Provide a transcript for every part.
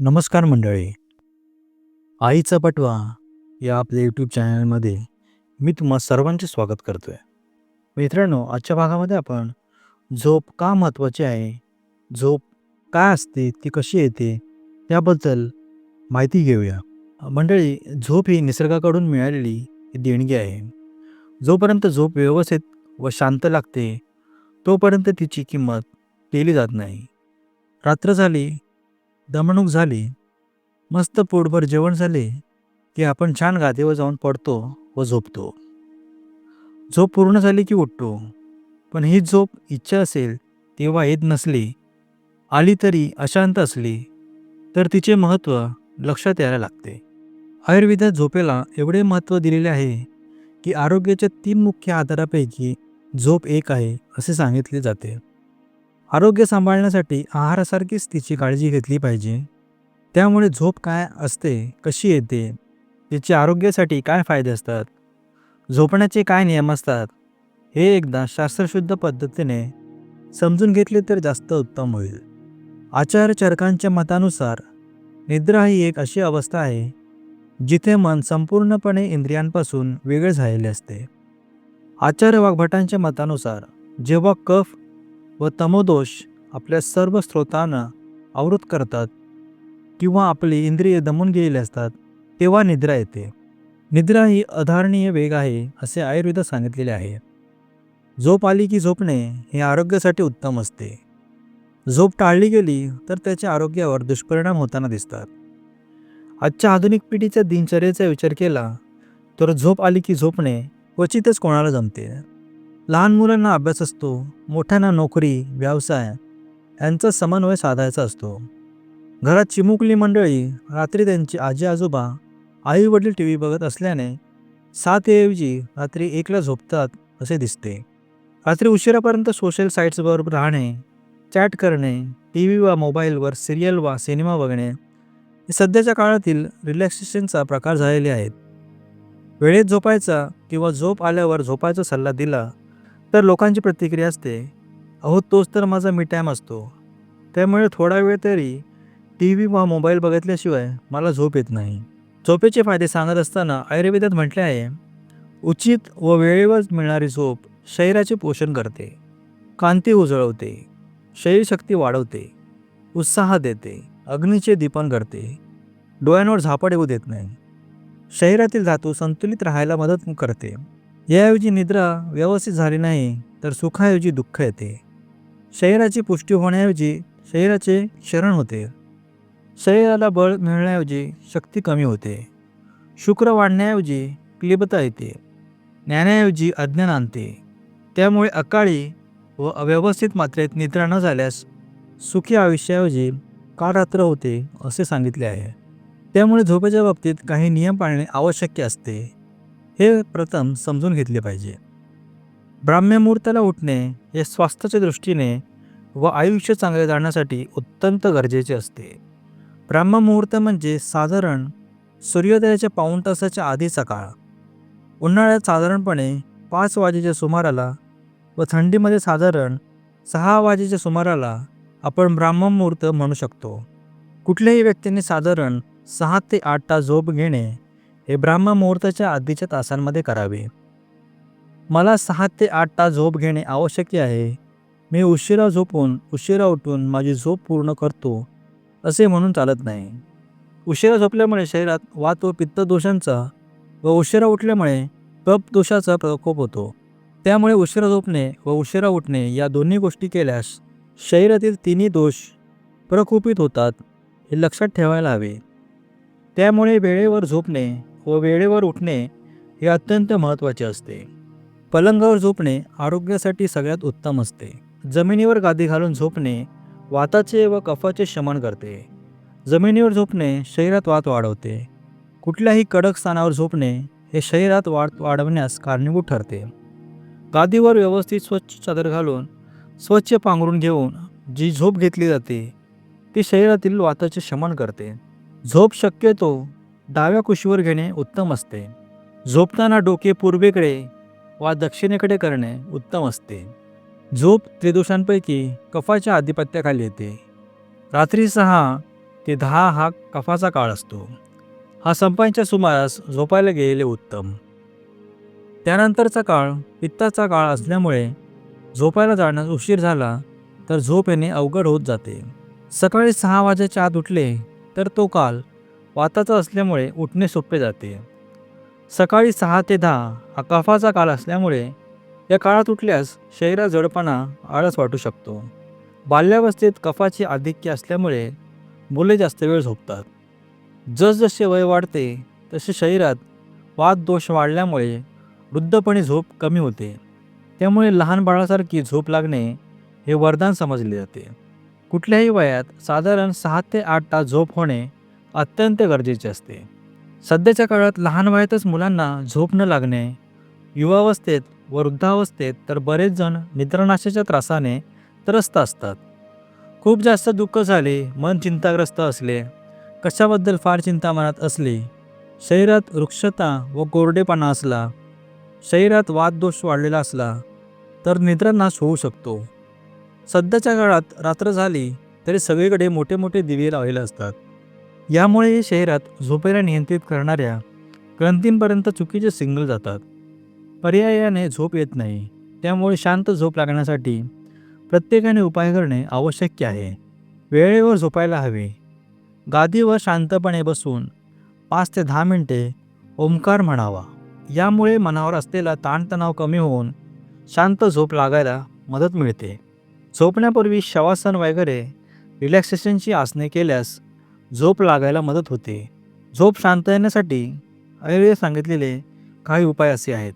नमस्कार मंडळी. आईचा पटवा या आपल्या यूट्यूब चॅनलमध्ये मी तुम्हा सर्वांचे स्वागत करतो आहे मित्रांनो आजच्या भागामध्ये आपण झोप का महत्त्वाची आहे? झोप काय असते? ती कशी येते? त्याबद्दल माहिती घेऊया. मंडळी झोप ही निसर्गाकडून मिळालेली देणगी आहे. जोपर्यंत झोप व्यवस्थित व शांत लागते तोपर्यंत तिची किंमत केली जात नाही. रात्र झाली दमणूक झाली. मस्त पोटभर जेवण झाले की आपण छान गादीवर जाऊन पडतो व झोपतो. झोप पूर्ण झाली की उठतो. पण ही झोप इच्छा असेल तेव्हा येत नसली. आली तरी अशांत असली तर तिचे महत्त्व लक्षात यायला लागते. आयुर्वेदात झोपेला एवढे महत्त्व दिलेले आहे की आरोग्याच्या तीन मुख्य आधारापैकी झोप एक आहे असे सांगितले जाते. आरोग्य सांभाळण्यासाठी आहारासारखीच तिची काळजी घेतली पाहिजे. त्यामुळे झोप काय असते कशी येते तिचे आरोग्यासाठी काय फायदे असतात? झोपण्याचे काय नियम असतात? हे एकदा शास्त्रशुद्ध पद्धतीने समजून घेतले तर जास्त उत्तम होईल. आचार्य चरकांच्या मतानुसार निद्रा ही एक अशी अवस्था आहे जिथे मन संपूर्णपणे इंद्रियांपासून वेगळे झालेले असते. आचार्य वाघभटांच्या मतानुसार जेव्हा कफ व तमोदोष आपल्या सर्व स्रोतांना आवृत करतात किंवा आपली इंद्रिय दमून गेलेली असतात तेव्हा निद्रा येते. निद्रा ही अधारणीय वेग आहे असे आयुर्वेदात सांगितलेले आहे. झोप आली की झोपणे हे आरोग्यासाठी उत्तम असते. झोप टाळली गेली तर त्याच्या आरोग्यावर दुष्परिणाम होताना दिसतात. आजच्या आधुनिक पिढीच्या दिनचर्येचा विचार केला तर झोप आली की झोपणे क्वचितच कोणाला जमते. लहान मुलांना अभ्यास असतो मोठ्यांना नोकरी व्यवसाय यांचा समन्वय साधायचा असतो. घरात चिमुकली मंडळी रात्री त्यांची आजी आजोबा आई वडील टी व्ही बघत असल्याने सात ऐवजी रात्री एकला झोपतात असे दिसते. रात्री उशिरापर्यंत सोशल साईट्सवर राहणे चॅट करणे टी व्ही वा मोबाईलवर सिरियल वा सिनेमा बघणे हे सध्याच्या काळातील रिलॅक्सेशनचा प्रकार झालेले आहेत. वेळेत झोपायचा किंवा झोप आल्यावर झोपायचा सल्ला दिला तर लोकांची प्रतिक्रिया असते अहो तोच तर माझा मी टाईम असतो. त्यामुळे थोडा वेळ तरी टी व्ही वा मोबाईल बघितल्याशिवाय मला झोप येत नाही. झोपेचे फायदे सांगत असताना आयुर्वेदात म्हटले आहे उचित व वेळेवर मिळणारी झोप शरीराचे पोषण करते कांती उजळवते शरीरशक्ती वाढवते उत्साह देते अग्नीचे दीपन करते डोळ्यांवर झापड येऊ देत नाही शरीरातील धातू संतुलित राहायला मदत करते. याऐवजी निद्रा व्यवस्थित झाली नाही तर सुखाऐवजी दुःख येते. शरीराची पुष्टी होण्याऐवजी शरीराचे क्षरण होते. शरीराला बळ मिळण्याऐवजी शक्ती कमी होते. शुक्र वाढण्याऐवजी क्लिबता येते. ज्ञानाऐवजी अज्ञान आणते. त्यामुळे अकाळी व अव्यवस्थित मात्रेत निद्रा न झाल्यास सुखी आयुष्याऐवजी काळरात्र होते असे सांगितले आहे. त्यामुळे झोपेच्या बाबतीत काही नियम पाळणे आवश्यक असते. हे प्रथम समजून घेतले पाहिजे. ब्राह्म्यमुहूर्ताला उठणे हे स्वास्थ्याच्या दृष्टीने व आयुष्य चांगले जाण्यासाठी अत्यंत गरजेचे असते. ब्राह्ममुहूर्त म्हणजे साधारण सूर्योदयाच्या पाऊण तासाच्या आधीचा काळ. उन्हाळ्यात साधारणपणे पाच वाजेच्या सुमाराला व थंडीमध्ये साधारण सहा वाजेच्या सुमाराला आपण ब्राह्ममुहूर्त म्हणू शकतो. कुठल्याही व्यक्तीने साधारण सहा ते आठ तास झोप घेणे हे ब्राह्म मुहूर्ताच्या आधीच्या तासांमध्ये करावे. मला सहा ते आठ तास झोप घेणे आवश्यक आहे. मी उशिरा झोपून उशिरा उठून माझी झोप पूर्ण करतो असे म्हणून चालत नाही. उशिरा झोपल्यामुळे शरीरात वात व पित्त दोषांचा व उशिरा उठल्यामुळे कप दोषाचा प्रकोप होतो. त्यामुळे उशिरा झोपणे व उशिरा उठणे या दोन्ही गोष्टी केल्यास शरीरातील तिन्ही दोष प्रकोपित होतात हे लक्षात ठेवायला हवे. त्यामुळे वेळेवर झोपणे व वेळेवर उठणे हे अत्यंत महत्त्वाचे असते. पलंगावर झोपणे आरोग्यासाठी सगळ्यात उत्तम असते. जमिनीवर गादी घालून झोपणे वाताचे व कफाचे शमन करते. जमिनीवर झोपणे शरीरात वात वाढवते. कुठल्याही कडक स्थानावर झोपणे हे शरीरात वाढ वाढवण्यास कारणीभूत ठरते. गादीवर व्यवस्थित स्वच्छ चादर घालून स्वच्छ पांघरून घेऊन जी झोप घेतली जाते ती शरीरातील वाताचे शमन करते. झोप शक्यतो डाव्या कुशीवर घेणे उत्तम असते. झोपताना डोके पूर्वेकडे वा दक्षिणेकडे करणे उत्तम असते. झोप त्रिदोषांपैकी कफाच्या आधिपत्याखाली येते. रात्री सहा ते दहा हा कफाचा काळ असतो. हा संपांच्या सुमारास झोपायला गेलेले उत्तम. त्यानंतरचा काळ पित्ताचा काळ असल्यामुळे झोपायला जाण्यास उशीर झाला तर झोप येणे अवघड होत जाते. सकाळी सहा वाजेच्या आत उठले तर तो काल वाताचं असल्यामुळे उठणे सोपे जाते. सकाळी सहा ते दहा हा कफाचा काळ असल्यामुळे या काळात उठल्यास शरीरात जडपणा आळस वाटू शकतो. बाल्यावस्थेत कफाची आधिक्य असल्यामुळे मुले जास्त वेळ झोपतात. जसजसे वय वाढते तसे शरीरात वाद दोष वाढल्यामुळे वृद्धपणे झोप कमी होते. त्यामुळे लहान बाळासारखी झोप लागणे हे वरदान समजले जाते. कुठल्याही वयात साधारण सहा ते आठ तास झोप होणे अत्यंत गरजेचे असते. सध्याच्या काळात लहान वयातच मुलांना झोप न लागणे युवावस्थेत व वृद्धावस्थेत तर बरेच जण निद्रानाशाच्या त्रासाने त्रस्त असतात. खूप जास्त दुःख झाले मन चिंताग्रस्त असले कशाबद्दल फार चिंता मनात असली शरीरात वृक्षता व कोरडेपणा असला शरीरात वाददोष वाढलेला असला तर निद्रानाश होऊ शकतो. सध्याच्या काळात रात्र झाली तरी सगळीकडे मोठे मोठे दिवे लावलेले असतात. यामुळे शहरात झोपेला नियंत्रित करणाऱ्या ग्रंथींपर्यंत चुकीचे सिग्नल जातात. पर्यायाने झोप येत नाही. त्यामुळे शांत झोप लागण्यासाठी प्रत्येकाने उपाय करणे आवश्यक आहे. वेळेवर झोपायला हवे. गादीवर शांतपणे बसून पाच ते दहा मिनटे ओंकार म्हणावा. यामुळे मनावर असलेला ताणतणाव कमी होऊन शांत झोप लागायला मदत मिळते. झोपण्यापूर्वी शवासन वगैरे रिलॅक्सेशनची आसने केल्यास झोप लागायला मदत होते. झोप शांत येण्यासाठी आयुर्वेद सांगितलेले काही उपाय असे आहेत.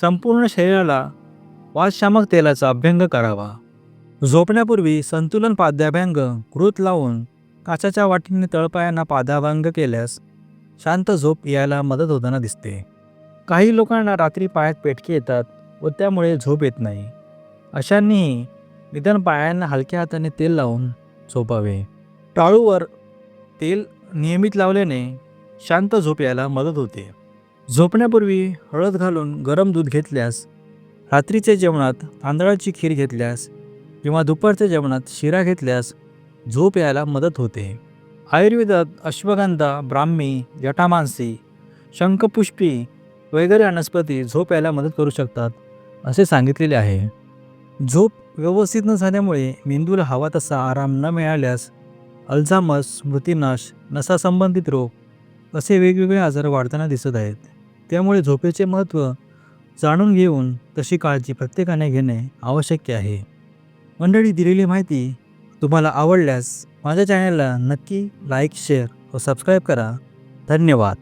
संपूर्ण शरीराला वातशामक तेलाचा अभ्यंग करावा. झोपण्यापूर्वी संतुलन पाद्याभ्यंग कृत लावून काचाच्या वाटीने तळपायांना पादाभंग केल्यास शांत झोप यायला मदत होताना दिसते. काही लोकांना रात्री पायात पेटके येतात व त्यामुळे झोप येत नाही. अशांनीही निदान पायांना हलक्या हाताने तेल लावून झोपावे. टाळूवर तेल नियमित लावल्याने शांत झोप यायला मदत होते. झोपण्यापूर्वी हळद घालून गरम दूध घेतल्यास रात्रीच्या जेवणात तांदळाची खीर घेतल्यास किंवा दुपारच्या जेवणात शिरा घेतल्यास झोप यायला मदत होते. आयुर्वेदात अश्वगंधा ब्राह्मी जटामांसी शंखपुष्पी वगैरे वनस्पती झोप यायला मदत करू शकतात असे सांगितलेले आहे. झोप व्यवस्थित न झाल्यामुळे मेंदूला हवा तसा आराम न मिळाल्यास अल्झामस स्मृतिनाश नसासंबंधित रोग असे वेगवेगळे आजार वाढताना दिसत आहेत. त्यामुळे झोपेचे महत्त्व जाणून घेऊन तशी काळजी प्रत्येकाने घेणे आवश्यक आहे. मंडळी दिलेली माहिती तुम्हाला आवडल्यास माझ्या चॅनलला नक्की लाईक शेअर व सबस्क्राईब करा. धन्यवाद.